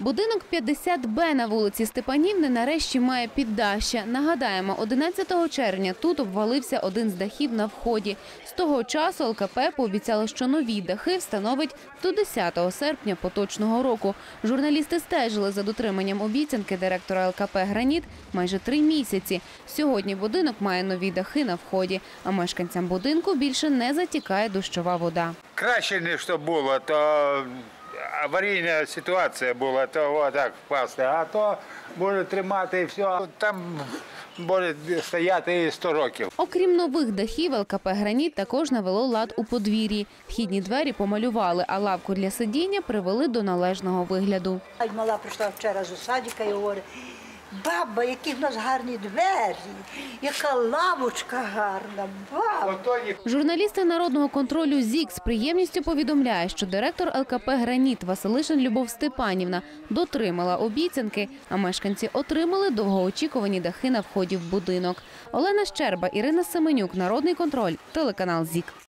Будинок 50Б на вулиці Степанівни нарешті має піддаща. Нагадаємо, 11 червня тут обвалився один з дахів на вході. З того часу ЛКП пообіцяло, що нові дахи встановить до 10 серпня поточного року. Журналісти стежили за дотриманням обіцянки директора ЛКП «Граніт» майже три місяці. Сьогодні будинок має нові дахи на вході, а мешканцям будинку більше не затікає дощова вода. Краще не щоб було, то аварійна ситуація була, то отак впасти, а то може тримати і все. Там буде стояти і 100 років. Окрім нових дахів, ЛКП «Граніт» також навело лад у подвір'ї. Вхідні двері помалювали, а лавку для сидіння привели до належного вигляду. Мала прийшла вчора з садика і говорить, баба, які в нас гарні двері, яка лавочка гарна, баба. Журналісти народного контролю ЗІК з приємністю повідомляє, що директор ЛКП «Граніт» Василишин Любов Степанівна дотримала обіцянки, а мешканці отримали довгоочікувані дахи на вході в будинок. Олена Щерба, Ірина Семенюк, Народний контроль, телеканал ЗІК.